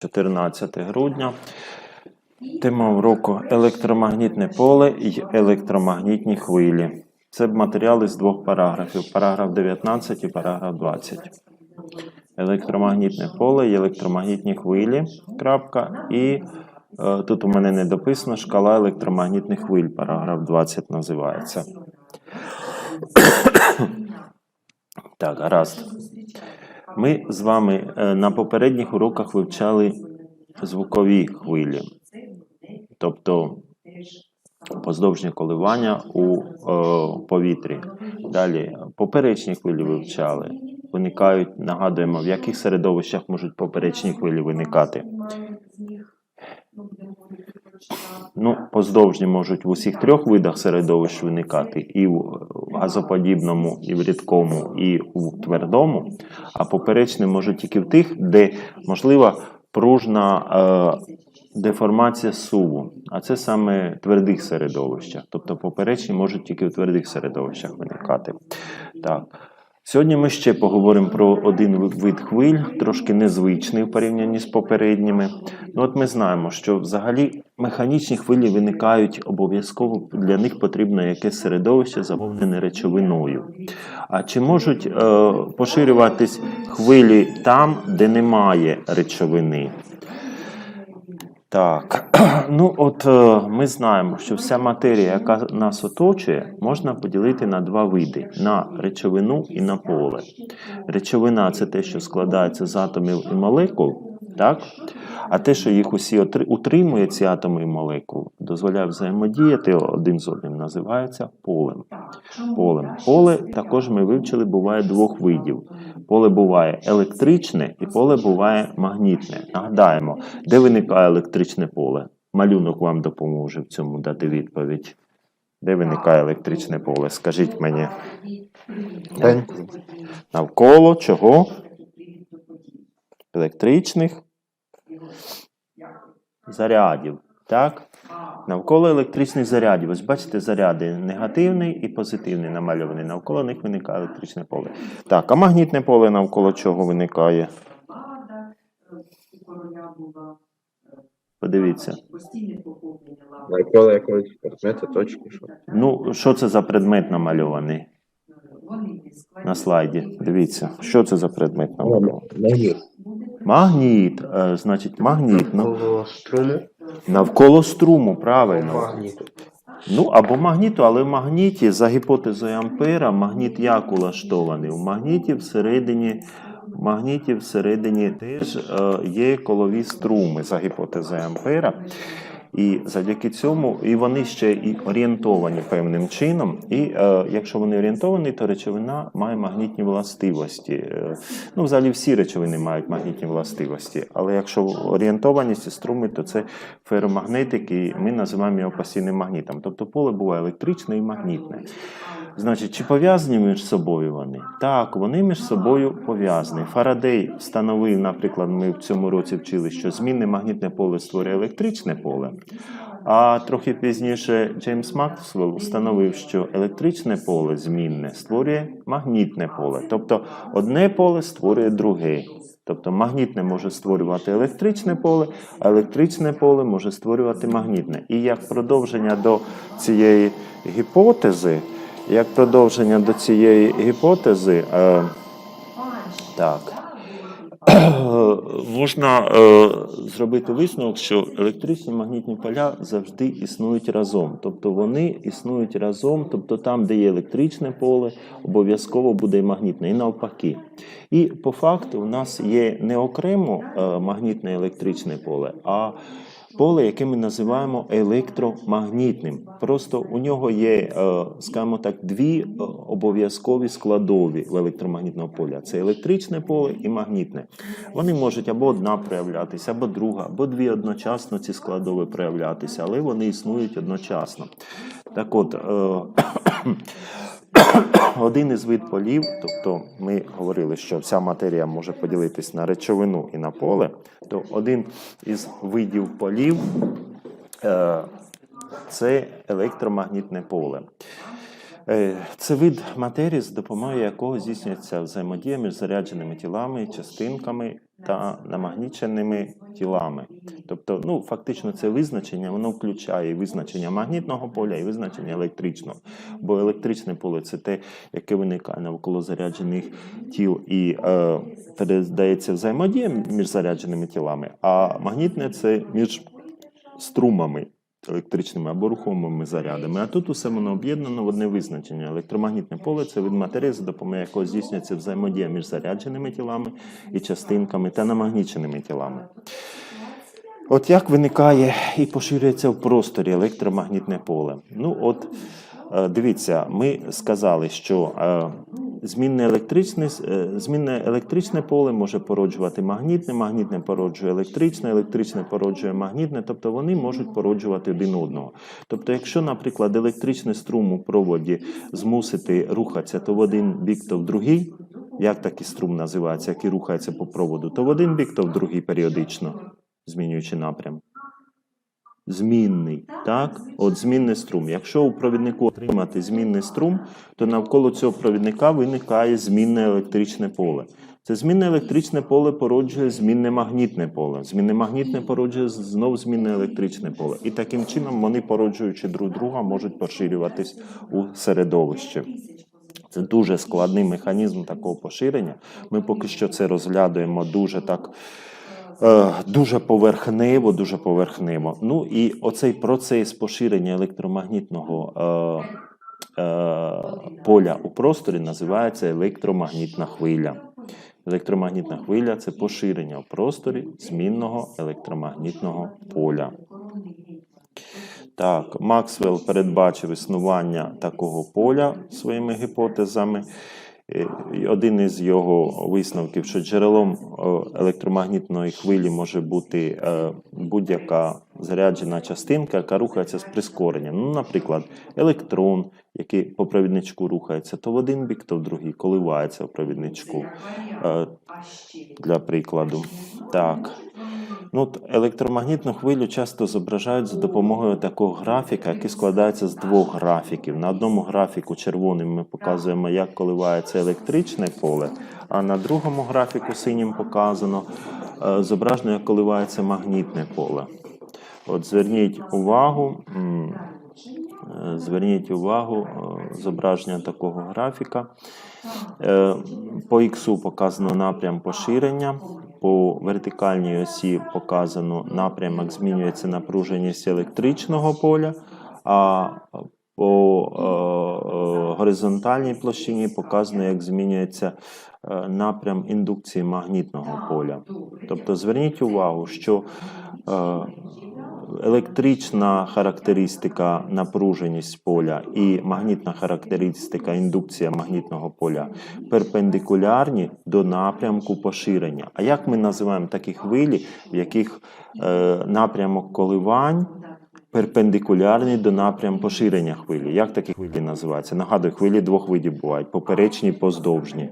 14 грудня. Тема уроку електромагнітне поле і електромагнітні хвилі. Це матеріали з двох параграфів: параграф 19 і параграф 20. Електромагнітне поле і електромагнітні хвилі. Крапка. І е, тут у мене не дописано шкала електромагнітних хвиль. Параграф 20 називається. Так, гаразд. Ми з вами е, на попередніх уроках вивчали звукові хвилі, тобто поздовжні коливання у о, повітрі. Далі поперечні хвилі вивчали. Виникають, нагадуємо, в яких середовищах можуть поперечні хвилі виникати. Ну, поздовжні можуть в усіх трьох видах середовищ виникати: і в газоподібному, і в рідкому, і в твердому, а поперечні можуть тільки в тих, де можлива пружна е, деформація суву. А це саме твердих середовищах. Тобто поперечні можуть тільки в твердих середовищах виникати. Так. Сьогодні ми ще поговоримо про один вид хвиль, трошки незвичний в порівнянні з попередніми. От ми знаємо, що взагалі механічні хвилі виникають обов'язково для них потрібно якесь середовище заповнене речовиною. А чи можуть е, поширюватись хвилі там, де немає речовини? Так, ну от е, ми знаємо, що вся матерія, яка нас оточує, можна поділити на два види: на речовину і на поле. Речовина це те, що складається з атомів і молекул, так? А те, що їх усі утримує, ці атоми і молекул, дозволяє взаємодіяти один з одним, називається полем. Полем. Поле також ми вивчили, буває двох видів. Поле буває електричне і поле буває магнітне. Нагадаємо, де виникає електричне поле? Малюнок вам допоможе в цьому дати відповідь. Де виникає електричне поле? Скажіть мені. День. Навколо чого? Електричних зарядів. Так? Навколо електричних зарядів. Ось бачите, заряди негативний і позитивний намальований. Навколо них виникає електричне поле. Так, а магнітне поле навколо чого виникає? Подивіться. Навколо якогось предмета, точки, що. Ну, що це за предмет намальований на слайді? Дивіться, що це за предмет намальований? Магніт. Е, значить, магніт. Ну, Навколо струму. навколо струму, правильно. Магніту. Ну або магніту, але в магніті за гіпотезою Ампера магніт як улаштований? У магніті всередині. В магніті всередині теж е, є колові струми за гіпотезою Ампера. І завдяки цьому і вони ще і орієнтовані певним чином. І е, якщо вони орієнтовані, то речовина має магнітні властивості. Е, ну, взагалі всі речовини мають магнітні властивості. Але якщо орієнтованість і струми, то це феромагнетик, і ми називаємо його постійним магнітом. Тобто поле буває електричне і магнітне. Значить, чи пов'язані між собою вони? Так, вони між собою пов'язані. Фарадей встановив, наприклад, ми в цьому році вчили, що змінне магнітне поле створює електричне поле. А трохи пізніше Джеймс Максвелл встановив, що електричне поле змінне створює магнітне поле. Тобто одне поле створює друге. Тобто магнітне може створювати електричне поле, а електричне поле може створювати магнітне. І як продовження до цієї гіпотези, як продовження до цієї гіпотези, е, так, можна е, зробити висновок, що електричні магнітні поля завжди існують разом. Тобто вони існують разом, тобто там, де є електричне поле, обов'язково буде і магнітне, і навпаки. І по факту у нас є не окремо е, магнітне електричне поле, а поле, яке ми називаємо електромагнітним. Просто у нього є, е, скажімо так, дві е, обов'язкові складові в електромагнітного поля: це електричне поле і магнітне. Вони можуть або одна проявлятися, або друга, або дві одночасно ці складові проявлятися, але вони існують одночасно. Так от. Один із вид полів, тобто ми говорили, що вся матерія може поділитись на речовину і на поле, то один із видів полів е, це електромагнітне поле. Е, Це вид матерії, за допомогою якого здійснюється взаємодія між зарядженими тілами, частинками та намагніченими тілами. Тобто, ну, фактично, це визначення, воно включає визначення магнітного поля, і визначення електричного. Бо електричне поле це те, яке виникає навколо заряджених тіл і е, передається взаємодія між зарядженими тілами, а магнітне це між струмами електричними або рухомими зарядами. А тут усе воно об'єднано в одне визначення. Електромагнітне поле це від матерії, за допомогою якого здійснюється взаємодія між зарядженими тілами і частинками та намагніченими тілами. От як виникає і поширюється в просторі електромагнітне поле? Ну, от дивіться, ми сказали, що е, змінне електричне, е, змінне електричне поле може породжувати магнітне, магнітне породжує електричне, електричне породжує магнітне, тобто вони можуть породжувати один одного. Тобто, якщо, наприклад, електричний струм у проводі змусити рухатися то в один бік, то в другий, як такий струм називається, який рухається по проводу, то в один бік, то в другий періодично, змінюючи напрям. Змінний, так? От змінний струм. Якщо у провіднику отримати змінний струм, то навколо цього провідника виникає змінне електричне поле. Це змінне електричне поле породжує змінне магнітне поле. Змінне магнітне породжує знов змінне електричне поле. І таким чином вони, породжуючи друг друга, можуть поширюватись у середовище. Це дуже складний механізм такого поширення. Ми поки що це розглядаємо дуже так. Е, Дуже поверхнево, дуже поверхнево. Ну і оцей процес поширення електромагнітного е, е, поля у просторі називається електромагнітна хвиля. Електромагнітна хвиля це поширення в просторі змінного електромагнітного поля. Так, Максвелл передбачив існування такого поля своїми гіпотезами. Один із його висновків, що джерелом е, електромагнітної хвилі може бути е, будь-яка заряджена частинка, яка рухається з прискоренням. Ну, наприклад, електрон, який по провідничку рухається то в один бік, то в другий, коливається в провідничку. Е, Для прикладу. Так. Ну, електромагнітну хвилю часто зображають за допомогою такого графіка, який складається з двох графіків. На одному графіку червоним ми показуємо, як коливається електричне поле, а на другому графіку синім показано е, зображено, як коливається магнітне поле. От зверніть увагу, е, зверніть увагу е, зображення такого графіка. По іксу показано напрям поширення, по вертикальній осі показано напрямок змінюється напруженість електричного поля, а по е, е, горизонтальній площині показано, як змінюється е, напрям індукції магнітного поля. Тобто зверніть увагу, що електрична характеристика напруженість поля і магнітна характеристика індукція магнітного поля перпендикулярні до напрямку поширення. А як ми називаємо такі хвилі, в яких е, напрямок коливань перпендикулярний до напрямку поширення хвилі? Як такі хвилі називаються? Нагадую, хвилі двох видів бувають: поперечні і поздовжні.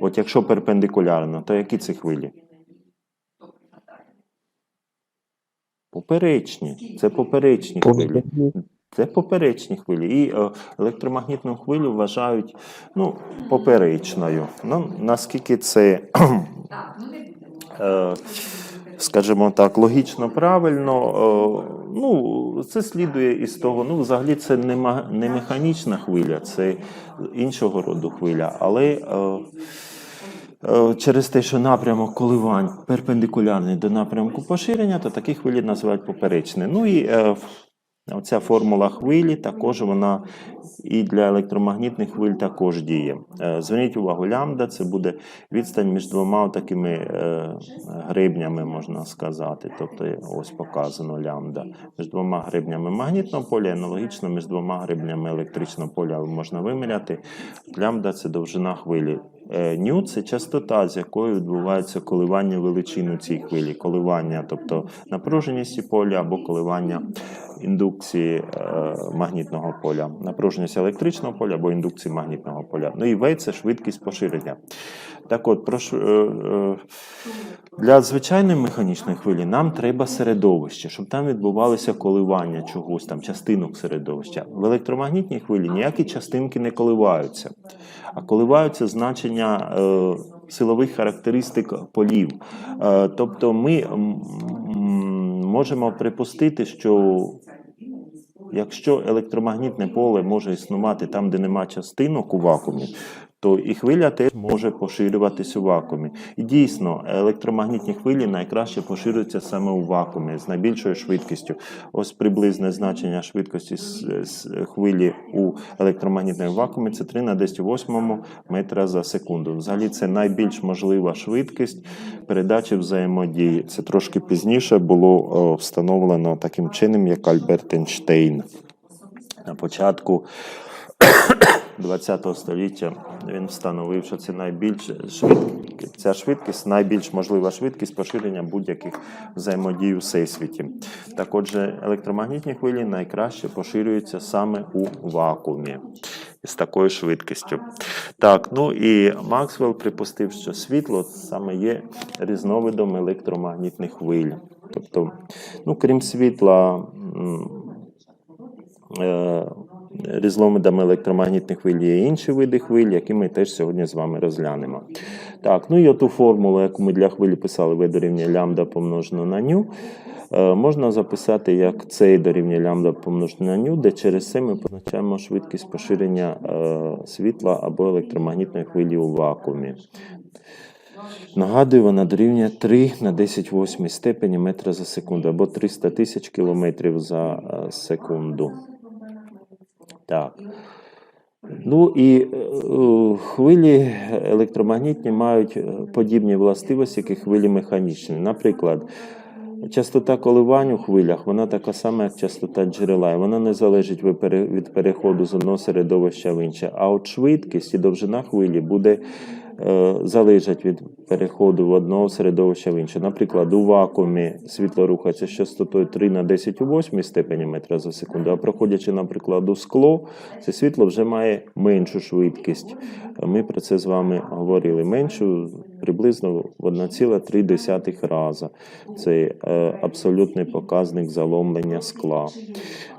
От якщо перпендикулярно, то які це хвилі? Поперечні. Це поперечні хвилі. Це поперечні хвилі. І е, електромагнітну хвилю вважають ну, поперечною. Ну, наскільки це, е, скажімо так, логічно правильно, е, ну, це слідує із того. Ну, взагалі, це не, механічна хвиля, це іншого роду хвиля. Але Через те, що напрямок коливань перпендикулярний до напрямку поширення, то такі хвилі називають поперечні. Ну і е, оця формула хвилі також вона і для електромагнітних хвиль також діє. Е, Зверніть увагу, лямбда це буде відстань між двома такими е, гребнями, можна сказати. Тобто ось показано лямбда. Між двома гребнями магнітного поля, аналогічно між двома гребнями електричного поля можна виміряти. Лямбда це довжина хвилі. Е, Ню це частота, з якою відбувається коливання величини цієї хвилі, коливання, тобто напруженості поля або коливання індукції е, магнітного поля, напруженість електричного поля або індукції магнітного поля. Ну і V – це швидкість поширення. Так от, е, е, для звичайної механічної хвилі нам треба середовище, щоб там відбувалося коливання чогось там, частинок середовища. В електромагнітній хвилі ніякі частинки не коливаються, а коливаються значення силових характеристик полів. Тобто ми можемо припустити, що якщо електромагнітне поле може існувати там, де нема частинок у вакуумі, то і хвиля теж може поширюватись у вакуумі. І дійсно, електромагнітні хвилі найкраще поширюються саме у вакуумі з найбільшою швидкістю. Ось приблизне значення швидкості хвилі у електромагнітному вакуумі це 3 на 10 8 метра за секунду. Взагалі, це найбільш можлива швидкість передачі взаємодії. Це трошки пізніше було встановлено таким чином, як Альберт Ейнштейн. На початку ХХ століття він встановив, що це найбільш швидкість, ця швидкість найбільш можлива швидкість поширення будь-яких взаємодій у всесвіті. Так отже, електромагнітні хвилі найкраще поширюються саме у вакуумі з такою швидкістю. Так, ну і Максвелл припустив, що світло саме є різновидом електромагнітних хвиль. Тобто, ну, крім світла, е, різновидами електромагнітних хвиль є інші види хвиль, які ми теж сьогодні з вами розглянемо. Так, ну і оту формулу, яку ми для хвилі писали, V дорівнює лямбда помножено на ню, е, можна записати як C дорівнює лямбда помножено на ню, де через це ми позначаємо швидкість поширення е, світла або електромагнітної хвилі у вакуумі. Нагадую, вона дорівнює 3 на 10 восьмій степені метра за секунду або 300 тисяч кілометрів за е, секунду. Так. Ну і е, е, хвилі електромагнітні мають е, подібні властивості, як і хвилі механічні. Наприклад, частота коливань у хвилях вона така сама, як частота джерела, і вона не залежить від переходу з одного середовища в інше. А от швидкість і довжина хвилі буде залежать від переходу в одного середовища в інше. Наприклад, у вакуумі світло рухається з частотою 3 на 10 у 8 степені метра за секунду, а проходячи, наприклад, у скло, це світло вже має меншу швидкість. Ми про це з вами говорили. Меншу приблизно в 1,3 рази. Це е, абсолютний показник заломлення скла.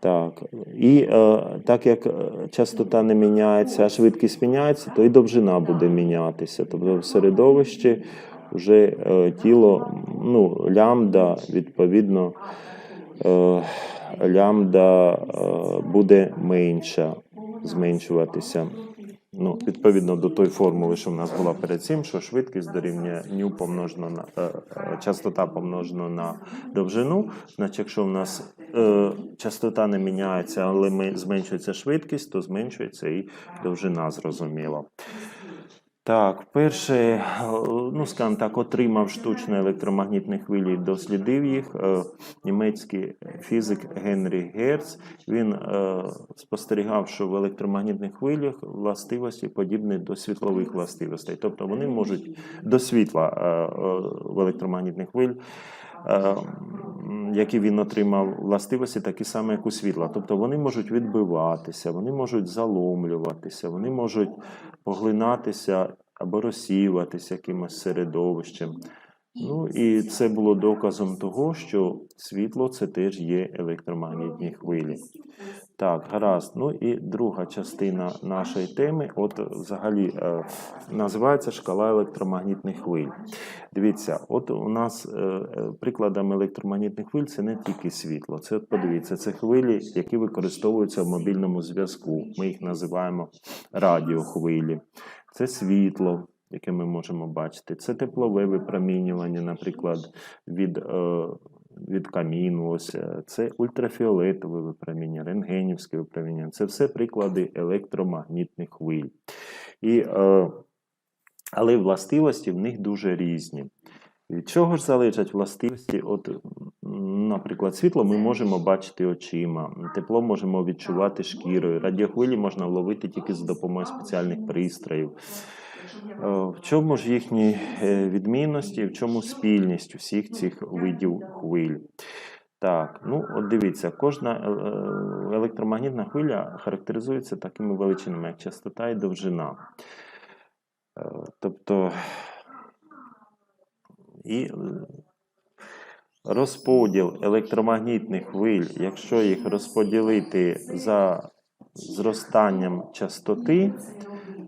Так, і е, так як е, частота не міняється, а швидкість міняється, то і довжина буде мінятися. Тобто в середовищі вже е, тіло, ну, лямбда, відповідно, е, лямбда е, буде менша, зменшуватися. Ну, відповідно до тої формули, що в нас була перед цим, що швидкість дорівнює ню помножено на е, е, частота помножено на довжину. Значить, якщо в нас е, частота не міняється, але ми, зменшується швидкість, то зменшується і довжина, зрозуміло. Так, перше, е, ну скажімо так, отримав штучні електромагнітні хвилі, дослідив їх. е, Німецький фізик Генрі Герц. Він е, спостерігав, що в електромагнітних хвилях властивості подібні до світлових властивостей. Тобто вони можуть до світла в електромагнітних хвиль. Які він отримав властивості, такі саме, як у світла. Тобто вони можуть відбиватися, вони можуть заломлюватися, вони можуть поглинатися або розсіюватися якимось середовищем. Ну і це було доказом того, що світло це теж є електромагнітні хвилі. Так, гаразд. Ну і друга частина нашої теми, от взагалі е, називається шкала електромагнітних хвиль. Дивіться, от у нас е, е, прикладами електромагнітних хвиль це не тільки світло. Це от подивіться, це хвилі, які використовуються в мобільному зв'язку. Ми їх називаємо радіохвилі. Це світло, яке ми можемо бачити. Це теплове випромінювання, наприклад, від, е, від каміну. Ось це ультрафіолетове випромінювання, рентгенівське випромінювання. Це все приклади електромагнітних хвиль. І, е, але властивості в них дуже різні. Від чого ж залежать властивості? От, наприклад, світло ми можемо бачити очима, тепло можемо відчувати шкірою. Радіохвилі можна вловити тільки за допомогою спеціальних пристроїв. В чому ж їхні е, відмінності, в чому спільність усіх цих видів хвиль? Так, ну от дивіться, кожна е, е, електромагнітна хвиля характеризується такими величинами, як частота і довжина. Е, Тобто і е, розподіл електромагнітних хвиль, якщо їх розподілити за зростанням частоти,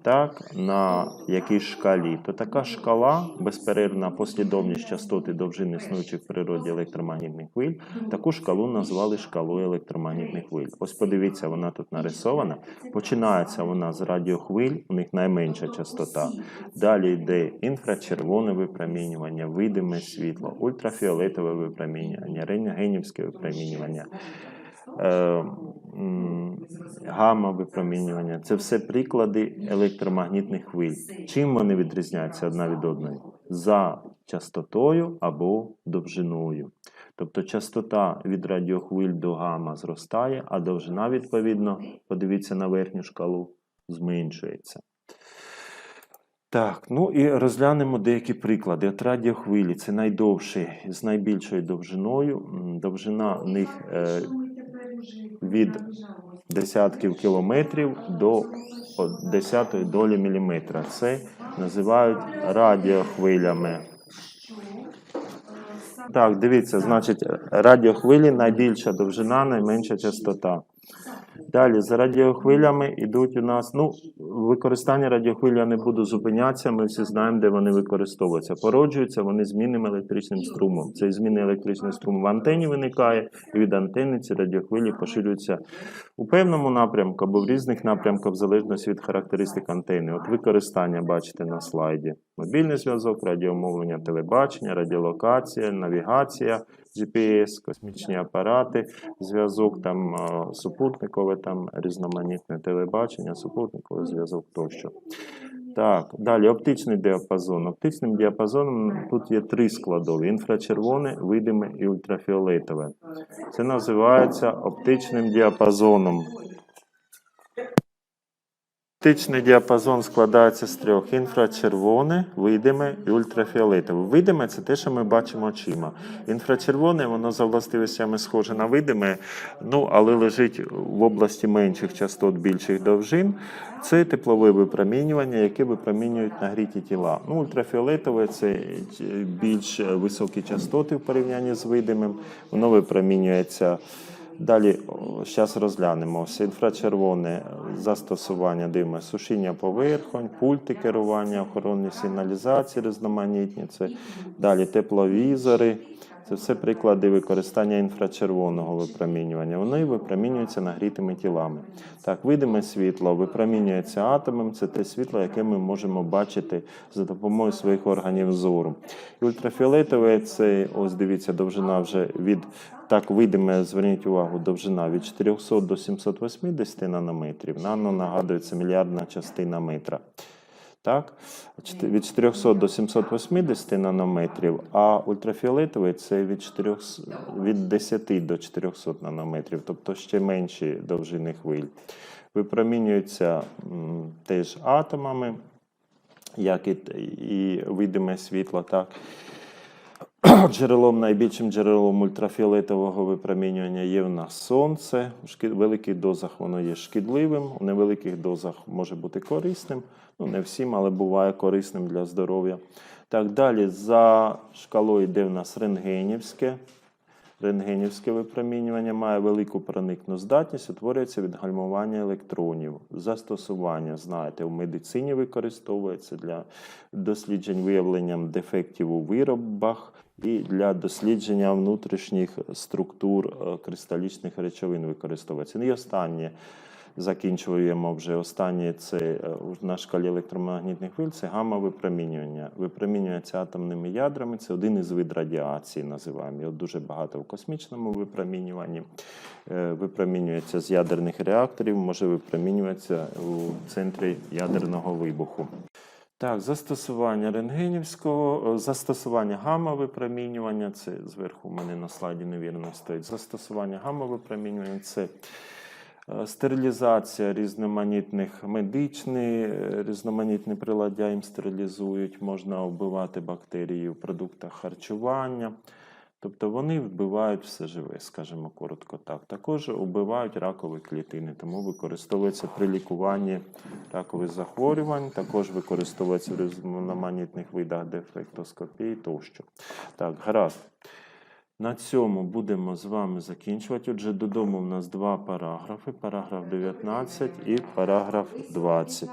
так, на якійсь шкалі, то така шкала, безперервна послідовність частот і довжин існуючих в природі електромагнітних хвиль, таку шкалу назвали шкалою електромагнітних хвиль. Ось подивіться, вона тут нарисована. Починається вона з радіохвиль, у них найменша частота. Далі йде інфрачервоне випромінювання, видиме світло, ультрафіолетове випромінювання, рентгенівське випромінювання. Е, гамма випромінювання це все приклади електромагнітних хвиль. Чим вони відрізняються одна від одної? За частотою або довжиною. Тобто частота від радіохвиль до гамма зростає, а довжина, відповідно, подивіться на верхню шкалу, зменшується. Так, ну і розглянемо деякі приклади. От радіохвилі це найдовші з найбільшою довжиною. Довжина в них е, від десятків кілометрів до десятої долі міліметра. Це називають радіохвилями. Так, дивіться, значить, радіохвилі найбільша довжина, найменша частота. Далі за радіохвилями йдуть у нас. Ну, використання радіохвиль я не буду зупинятися. Ми всі знаємо, де вони використовуються. Породжуються вони змінним електричним струмом. Цей змінний електричний струм в антені виникає, і від антени ці радіохвилі поширюються у певному напрямку або в різних напрямках, в залежності від характеристик антени. От використання бачите на слайді: мобільний зв'язок, радіомовлення, телебачення, радіолокація, навігація, GPS, космічні апарати, зв'язок там е, супутникове, там різноманітне телебачення, супутниковий зв'язок тощо. Так, далі оптичний діапазон. Оптичним діапазоном тут є три складові: інфрачервоне, видиме і ультрафіолетове. Це називається оптичним діапазоном. Оптичний діапазон складається з трьох: інфрачервоне, видиме і ультрафіолетове. Видиме це те, що ми бачимо очима. Інфрачервоне, воно за властивостями схоже на видиме, ну але лежить в області менших частот більших довжин. Це теплове випромінювання, яке випромінюють нагріті тіла. Ну, ультрафіолетове це більш високі частоти в порівнянні з видимим. Воно випромінюється. Далі, зараз розглянемо. Все інфрачервоне застосування диму, сушіння поверхонь, пульти керування, охоронні сигналізації різноманітні. Це далі тепловізори. Це все приклади використання інфрачервоного випромінювання. Вони випромінюються нагрітими тілами. Так, видиме світло випромінюється атомом. Це те світло, яке ми можемо бачити за допомогою своїх органів зору. І ультрафіолетове це ось дивіться, довжина вже від так видиме, зверніть увагу, довжина від 400 до 780 нанометрів. Нано нагадує, це мільярдна частина метра. Так? Від 400 до 780 нанометрів, а ультрафіолетовий це від, 400, від 10 до 400 нанометрів, тобто ще менші довжини хвиль. Випромінюються м, теж атомами, як і, і видиме світло. Так? Джерелом, найбільшим джерелом ультрафіолетового випромінювання є в нас сонце. У великих дозах воно є шкідливим, у невеликих дозах може бути корисним. Ну, не всім, але буває корисним для здоров'я. Так, далі за шкалою йде в нас рентгенівське. Рентгенівське випромінювання має велику проникну здатність, утворюється від гальмування електронів. Застосування, знаєте, в медицині використовується для досліджень виявленням дефектів у виробах і для дослідження внутрішніх структур е, кристалічних речовин використовується. Ну і останнє. Закінчуємо вже останнє це е, на шкалі електромагнітних хвиль, це гамма-випромінювання. Випромінюється атомними ядрами, це один із вид радіації, називаємо. Його дуже багато в космічному випромінюванні. Е, Випромінюється з ядерних реакторів, може випромінюватися у центрі ядерного вибуху. Так, застосування рентгенівського, е, застосування гамма-випромінювання, це зверху у мене на слайді невірно стоїть. Застосування гамма-випромінювання це Е, Стерилізація різноманітних медичних, е, різноманітні приладдя їм стерилізують, можна вбивати бактерії в продуктах харчування. Тобто вони вбивають все живе, скажімо коротко так. Також вбивають ракові клітини, тому використовується при лікуванні ракових захворювань, також використовується в різноманітних видах дефектоскопії тощо. Так, гаразд. На цьому будемо з вами закінчувати. Отже, додому в нас два параграфи: параграф 19 і параграф 20.